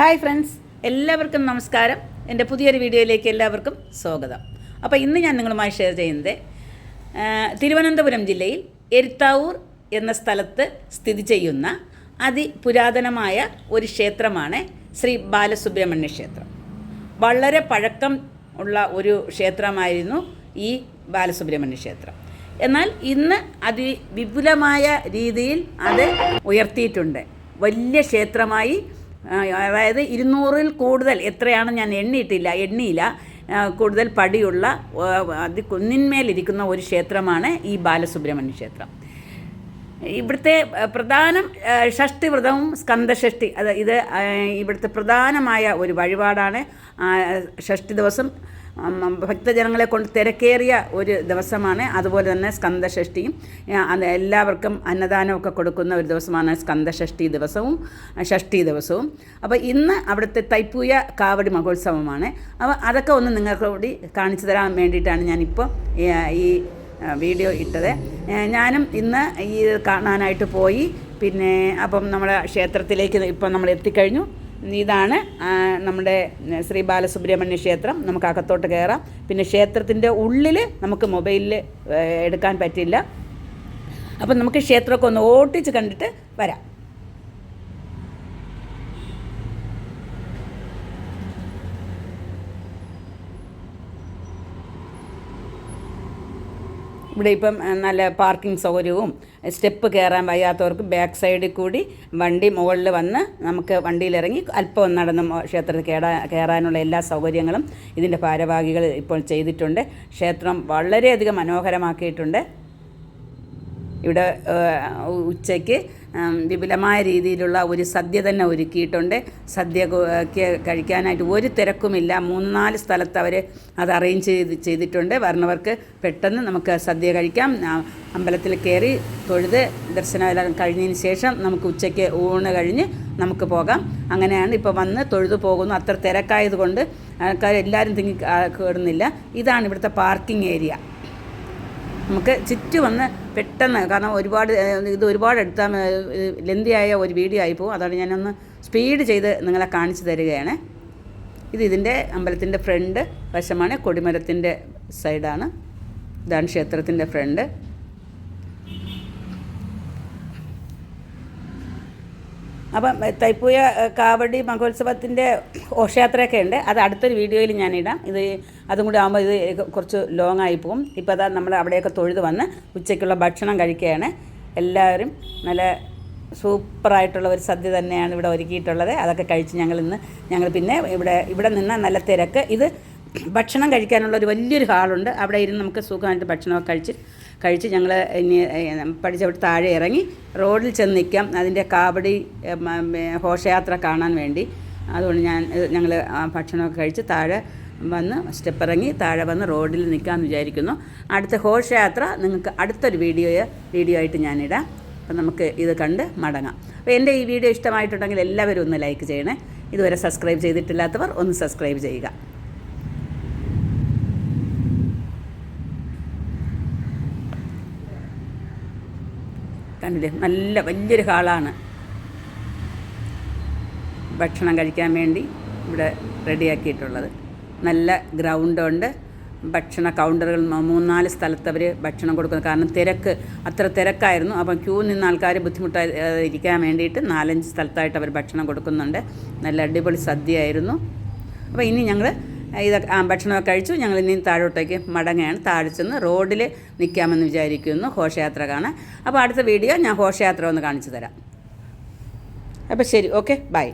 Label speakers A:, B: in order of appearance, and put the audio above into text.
A: Hi friends എല്ലാവർക്കും നമസ്കാരം. എന്റെ പുതിയൊരു വീഡിയോയിലേക്ക് എല്ലാവർക്കും സ്വാഗതം. അപ്പോൾ ഇന്ന് ഞാൻ നിങ്ങളുമായി ഷെയർ ചെയ്യുന്നത് തിരുവനന്തപുരം ജില്ലയിൽ എരുത്താവൂർ എന്ന സ്ഥലത്ത് സ്ഥിതി ചെയ്യുന്ന അതിപുരാതനമായ ഒരു ക്ഷേത്രമാണ് ശ്രീ ബാലസുബ്രഹ്മണ്യ ക്ഷേത്രം. വളരെ പഴക്കം ഉള്ള ഒരു ക്ഷേത്രമായിരുന്നു ഈ ബാലസുബ്രഹ്മണ്യ ക്ഷേത്രം. എന്നാൽ ഇന്ന് അതിവിപുലമായ രീതിയിൽ അത് ഉയർത്തിയിട്ടുണ്ട്. വലിയ ക്ഷേത്രമായി അതായത് ഇരുന്നൂറിൽ കൂടുതൽ എത്രയാണ് ഞാൻ എണ്ണിയിട്ടില്ല എണ്ണിയില്ല. കൂടുതൽ പടിയുള്ള അത് കുന്നിന്മേലിരിക്കുന്ന ഒരു ക്ഷേത്രമാണ് ഈ ബാലസുബ്രഹ്മണ്യ ക്ഷേത്രം. ഇവിടുത്തെ പ്രധാനം ഷഷ്ടി വ്രതവും സ്കന്ദഷഷ്ടി അത് ഇത് ഇവിടുത്തെ പ്രധാനമായ ഒരു വഴിപാടാണ്. ഷഷ്ടി ദിവസം ഭക്തജനങ്ങളെ കൊണ്ട് തിരക്കേറിയ ഒരു ദിവസമാണ്. അതുപോലെ തന്നെ സ്കന്ദഷഷ്ടിയും അത് എല്ലാവർക്കും അന്നദാനമൊക്കെ കൊടുക്കുന്ന ഒരു ദിവസമാണ് സ്കന്ദഷഷ്ടി ദിവസവും ഷഷ്ടി ദിവസവും. അപ്പോൾ ഇന്ന് അവിടുത്തെ തൈപ്പൂയ കാവടി മഹോത്സവമാണ്. അപ്പോൾ അതൊക്കെ ഒന്ന് നിങ്ങൾക്ക് കൂടി കാണിച്ചു തരാൻ വേണ്ടിയിട്ടാണ് ഞാനിപ്പോൾ ഈ വീഡിയോ ഇട്ടത്. ഞാനും ഇന്ന് ഈ കാണാനായിട്ട് പോയി. പിന്നെ അപ്പം നമ്മുടെ ക്ഷേത്രത്തിലേക്ക് ഇപ്പം നമ്മൾ എത്തിക്കഴിഞ്ഞു. ഇതാണ് നമ്മുടെ ശ്രീ ബാലസുബ്രഹ്മണ്യ ക്ഷേത്രം. നമുക്ക് അകത്തോട്ട് കയറാം പിന്നെ ക്ഷേത്രത്തിന്റെ ഉള്ളിൽ നമുക്ക് മൊബൈലിൽ എടുക്കാൻ പറ്റില്ല. അപ്പം നമുക്ക് ക്ഷേത്രമൊക്കെ ഒന്ന് ഓട്ടിച്ച് കണ്ടിട്ട് വരാം. ഇവിടെ ഇപ്പം നല്ല പാർക്കിംഗ് സൗകര്യവും സ്റ്റെപ്പ് കയറാൻ വയ്യാത്തവർക്ക് ബാക്ക് സൈഡിൽ കൂടി വണ്ടി മുകളിൽ വന്ന് നമുക്ക് വണ്ടിയിലിറങ്ങി അല്പം നടന്ന് ക്ഷേത്രത്തിൽ കയറാ കയറാനുള്ള എല്ലാ സൗകര്യങ്ങളും ഇതിന്റെ ഭാരവാഹികൾ ഇപ്പോൾ ചെയ്തിട്ടുണ്ട്. ക്ഷേത്രം വളരെയധികം മനോഹരമാക്കിയിട്ടുണ്ട്. ഇവിടെ ഉച്ചയ്ക്ക് വിപുലമായ രീതിയിലുള്ള ഒരു സദ്യ തന്നെ ഒരുക്കിയിട്ടുണ്ട്. സദ്യ കഴിക്കാനായിട്ട് ഒരു തിരക്കുമില്ല. മൂന്ന് നാല് സ്ഥലത്ത് അവർ അത് അറേഞ്ച് ചെയ്ത് ചെയ്തിട്ടുണ്ട്. വരുന്നവർക്ക് പെട്ടെന്ന് നമുക്ക് സദ്യ കഴിക്കാം. അമ്പലത്തിൽ കയറി തൊഴുത് ദർശനമെല്ലാം കഴിഞ്ഞതിന് ശേഷം നമുക്ക് ഉച്ചയ്ക്ക് ഊണ് കഴിഞ്ഞ് നമുക്ക് പോകാം. അങ്ങനെയാണ് ഇപ്പോൾ വന്ന് തൊഴുതു പോകുന്നു. അത്ര തിരക്കായതുകൊണ്ട് ആൾക്കാർ എല്ലാവരും തിങ്ങി കയറുന്നില്ല ഇതാണ് ഇവിടുത്തെ പാർക്കിംഗ് ഏരിയ. നമുക്ക് ചുറ്റും വന്ന് പെട്ടെന്ന് കാരണം ഒരുപാട് ഇത് ഒരുപാട് എടുത്താൽ ലെന്തിയായ ഒരു വീഡിയോ ആയിപ്പോവും അതാണ് ഞാനൊന്ന് സ്പീഡ് ചെയ്ത് നിങ്ങളെ കാണിച്ചു തരികയാണ്. ഇത് ഇതിന്റെ അമ്പലത്തിന്റെ ഫ്രണ്ട് വശമാണ് കൊടിമരത്തിന്റെ സൈഡാണ്. ഇതാണ് ക്ഷേത്രത്തിന്റെ ഫ്രണ്ട്. അപ്പം തൈപ്പൂയ കാവടി മഹോത്സവത്തിന്റെ ഘോഷയാത്രയൊക്കെ ഉണ്ട് അത് അടുത്തൊരു വീഡിയോയിൽ ഞാൻ ഇടാം ഇത് അതും കൂടി ആകുമ്പോൾ ഇത് കുറച്ച് ലോങ് ആയി പോകും. ഇപ്പോൾ അതാ നമ്മൾ അവിടെയൊക്കെ തൊഴുത് വന്ന് ഉച്ചയ്ക്കുള്ള ഭക്ഷണം കഴിക്കുകയാണ്. എല്ലാവരും നല്ല സൂപ്പറായിട്ടുള്ള ഒരു സദ്യ തന്നെയാണ് ഇവിടെ ഒരുക്കിയിട്ടുള്ളത്. അതൊക്കെ കഴിച്ച് ഞങ്ങൾ ഇന്ന് ഞങ്ങൾ പിന്നെ ഇവിടെ ഇവിടെ നിന്ന് നല്ല തിരക്ക്. ഇത് ഭക്ഷണം കഴിക്കാനുള്ള ഒരു വലിയൊരു ഹാളുണ്ട്. അവിടെ ഇരുന്ന് നമുക്ക് സുഖമായിട്ട് ഭക്ഷണമൊക്കെ കഴിച്ച് കഴിച്ച് ഞങ്ങൾ ഇനി പഠിച്ചവിടെ താഴെ ഇറങ്ങി റോഡിൽ ചെന്ന് നിൽക്കാം. അതിന്റെ കാവടി ഘോഷയാത്ര കാണാൻ വേണ്ടി. അതുകൊണ്ട് ഞാൻ ഞങ്ങൾ ഭക്ഷണമൊക്കെ കഴിച്ച് താഴെ വന്ന് സ്റ്റെപ്പ് ഇറങ്ങി താഴെ വന്ന് റോഡിൽ നിൽക്കാമെന്ന് വിചാരിക്കുന്നു. അടുത്ത ഘോഷയാത്ര നിങ്ങൾക്ക് അടുത്തൊരു വീഡിയോ വീഡിയോ ആയിട്ട് ഞാനിടാം. അപ്പം നമുക്ക് ഇത് കണ്ട് മടങ്ങാം. അപ്പോൾ എന്റെ ഈ വീഡിയോ ഇഷ്ടമായിട്ടുണ്ടെങ്കിൽ എല്ലാവരും ഒന്ന് ലൈക്ക് ചെയ്യണേ. ഇതുവരെ സബ്സ്ക്രൈബ് ചെയ്തിട്ടില്ലാത്തവർ ഒന്ന് സബ്സ്ക്രൈബ് ചെയ്യുക. കണ്ടില്ലേ നല്ല വലിയൊരു ഹാളാണ്. ഭക്ഷണം കഴിക്കാൻ വേണ്ടി ഇവിടെ റെഡിയാക്കിയിട്ടുള്ളത്. നല്ല ഗ്രൗണ്ടുണ്ട്. ഭക്ഷണ കൗണ്ടറുകൾ മൂന്നാൽ സ്ഥലത്ത് അവർ ഭക്ഷണം കൊടുക്കുന്നു കാരണം തിരക്ക് അത്ര തിരക്കായിരുന്നു. അപ്പം ക്യൂ നിന്ന് ആൾക്കാർ ബുദ്ധിമുട്ടായി ഇരിക്കാൻ വേണ്ടിയിട്ട് നാലഞ്ച് സ്ഥലത്തായിട്ട് അവർ ഭക്ഷണം കൊടുക്കുന്നുണ്ട്. നല്ല അടിപൊളി സദ്യയായിരുന്നു. അപ്പോൾ ഇനി ഞങ്ങൾ ഇതൊക്കെ ആ ഭക്ഷണമൊക്കെ കഴിച്ചു. ഞങ്ങൾ ഇനി താഴോട്ടേക്ക് മടങ്ങുകയാണ്. താഴെ ചെന്ന് റോഡിൽ നിൽക്കാമെന്ന് വിചാരിക്കുന്നു ഘോഷയാത്ര കാണാൻ അപ്പോൾ അടുത്ത വീഡിയോ ഞാൻ ഘോഷയാത്ര ഒന്ന് കാണിച്ചു തരാം. അപ്പോൾ ശരി ഓക്കെ ബൈ.